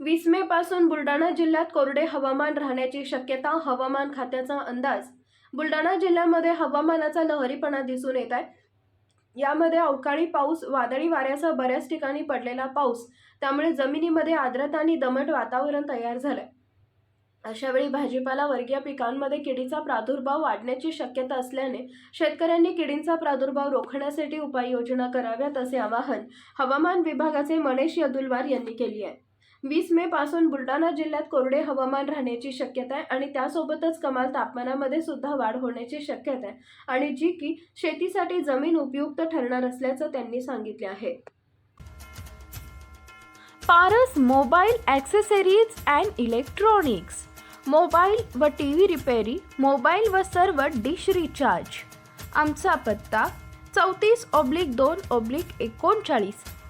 वीस मे पासून बुलढाणा जिल्ह्यात कोरडे हवामान राहण्याची शक्यता हवामान खात्याचा अंदाज. बुलढाणा जिल्ह्यामध्ये हवामानाचा लहरीपणा दिसून येत आहे. यामध्ये अवकाळी पाऊस वादळी वाऱ्यासह बऱ्याच ठिकाणी पडलेला पाऊस. त्यामुळे जमिनीमध्ये आर्द्रता आणि दमट वातावरण तयार झालंय. अशावेळी भाजीपाला वर्गीय पिकांमध्ये किडीचा प्रादुर्भाव वाढण्याची शक्यता असल्याने शेतकऱ्यांनी किडींचा प्रादुर्भाव रोखण्यासाठी उपाययोजना कराव्यात असे आवाहन हवामान विभागाचे मनेश यदुलवार यांनी केली आहे. वीस मे पासून बुलढाणा जिल्ह्यात कोरडे हवामान राहण्याची शक्यता आहे आणि त्यासोबतच कमाल तापमानामध्ये सुद्धा वाढ होण्याची शक्यता आहे. आणि जी की शेतीसाठी जमीन उपयुक्त ठरणार असल्याचं त्यांनी सांगितले आहे. Paras mobile accessories and electronics. Mobile व टी व्ही रिपेरी मोबाईल व सर्व डिश रिचार्ज. आमचा पत्ता चौतीस ऑब्लिक दोन ऑब्लिक एकोणचाळीस.